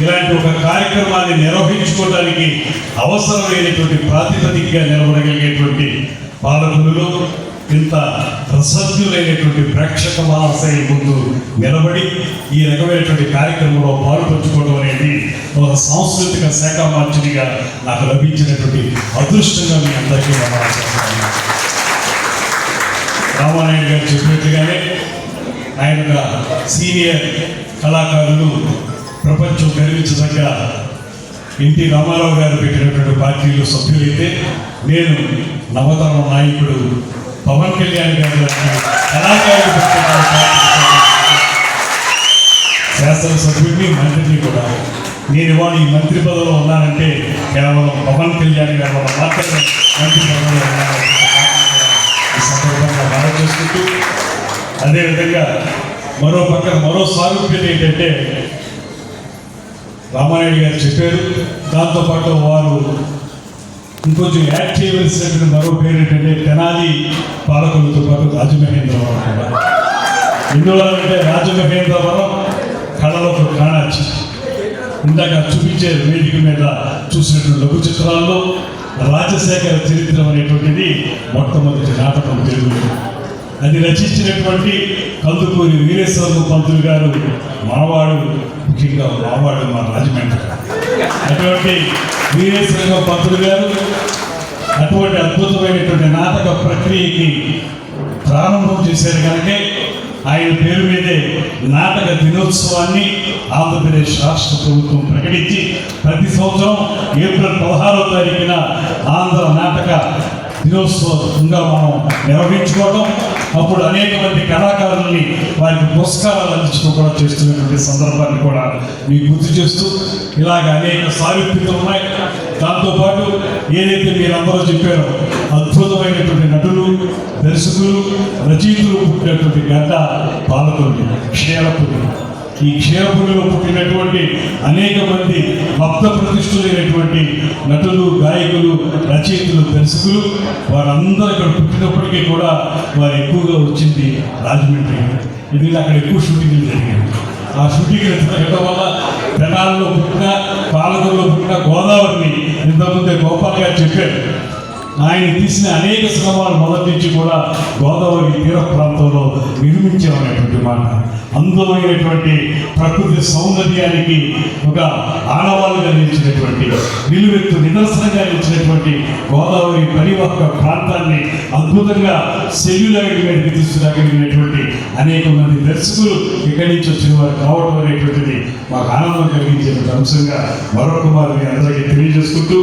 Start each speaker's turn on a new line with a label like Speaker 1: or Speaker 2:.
Speaker 1: ఇలాంటి ఒక కార్యక్రమాన్ని నిర్వహించుకోవడానికి అవసరమైనటువంటి ప్రాతిపదికగా నిలబడగలిగేటువంటి పాలకులు ఇంత ప్రసజ్ఞులైనటువంటి ప్రేక్షక మహాశయ ముందు నిలబడి ఈ రకమైనటువంటి కార్యక్రమంలో పాల్పంచుకోవడం అనేది ఒక సాంస్కృతిక శాఖ మార్చుడిగా నాకు లభించినటువంటి అదృష్టంగా మీ అందరికీ నమస్కారం రామానాయుడు గారు చెప్పినట్లుగానే ఆయన సీనియర్ కళాకారులు ప్రపంచం గర్వించదగ్గ ఎన్టీ రామారావు గారు పెట్టినటువంటి పార్టీలో సభ్యులైతే నేను నవతరం నాయకుడు పవన్ కళ్యాణ్ గారు కళాకారులు శాసనసభ్యుడిని మంత్రిని కూడా నేను ఇవాళ ఈ మంత్రి పదవిలో ఉన్నానంటే కేవలం పవన్ కళ్యాణ్ గారు మాత్రమే మంత్రి పదవిలో ఈ సందర్భంగా మనం చేసుకుంటూ అదేవిధంగా మరో పక్కన మరో సారూప్యత ఏంటంటే రామానాయుడు గారు చెప్పారు. దాంతోపాటు వారు ఇంకొంచెం యాడ్ చేయవలసినటువంటి మరో పేరు ఏంటంటే తెనాలి పాలకులతో పాటు రాజమహేంద్రవరం కూడా ఎందువల్లంటే రాజమహేంద్రవరం కళలకు కాణాచి. ఇందాక చూపించే వేదిక మీద చూసినటువంటి లఘు చిత్రాల్లో రాజశేఖర చరిత్రం అనేటువంటిది మొట్టమొదటి నాటకం తెలుగులో అది రచించినటువంటి కందుకూరి వీరేశ్వర పంతులు గారు మావాడు ముఖ్యంగా రావాడు మా రాజమండ్రి. అటువంటి వీరేశ్వరంగ పంతులు గారు అటువంటి అద్భుతమైనటువంటి నాటక ప్రక్రియకి ప్రారంభం చేశారు కనుకే ఆయన పేరు మీదే నాటక దినోత్సవాన్ని ఆంధ్రప్రదేశ్ రాష్ట్ర ప్రభుత్వం ప్రకటించి ప్రతి సంవత్సరం ఏప్రిల్ పదహారో తారీఖున ఆంధ్ర నాటక దినోత్సవంగా మనం నిర్వహించుకోవడం అప్పుడు అనేక మంది కళాకారుల్ని వారికి పురస్కారాలు అందించడం కూడా చేస్తున్నటువంటి సందర్భాన్ని కూడా మీకు గుర్తు చేస్తూ ఇలాగ అనేక సారూప్యతలు ఉన్నాయి. దాంతోపాటు ఏదైతే మీరందరూ చెప్పారో అద్భుతమైనటువంటి నటులు దర్శకులు రచయితలు పుట్టినటువంటి గడ్డ పాలకులు క్షీరపురి ఈ క్షీరపురిలో పుట్టినటువంటి అనేక మంది భక్త ప్రతిష్ఠులైనటువంటి నటులు గాయకులు రచయితలు దర్శకులు వారందరూ ఇక్కడ పుట్టినప్పటికీ కూడా వారు ఎక్కువగా వచ్చింది రాజమండ్రి. ఎందుకంటే అక్కడ ఎక్కువ షూటింగ్లు జరిగాయి. ఆ షూటింగ్లు జరగడం వల్ల తెనాల్లో పుట్టిన పాలకూరులో పుట్టిన గోదావరిని ఇంతకుముందే గోపాల్ గారు చెప్పారు. ఆయన తీసిన అనేక శ్రమాలు మొదటి నుంచి కూడా గోదావరి తీర ప్రాంతంలో నిర్మించామనేటువంటి మాట. అందమైనటువంటి ప్రకృతి సౌందర్యానికి ఒక ఆనవాళ్ళుగా నిలిచినటువంటి నిలువెత్తు నిదర్శనంగా నిలిచినటువంటి గోదావరి పరివాహక ప్రాంతాన్ని అద్భుతంగా సెల్యులైడ్ మీదకి తీసుకురాగలిగినటువంటి అనేక మంది దర్శకులు ఇక్కడి నుంచి వచ్చిన వారు కావడం అనేటువంటిది మాకు ఆనందం కలిగించేటువంటి అంశంగా మరొక వారు అందరికీ తెలియజేసుకుంటూ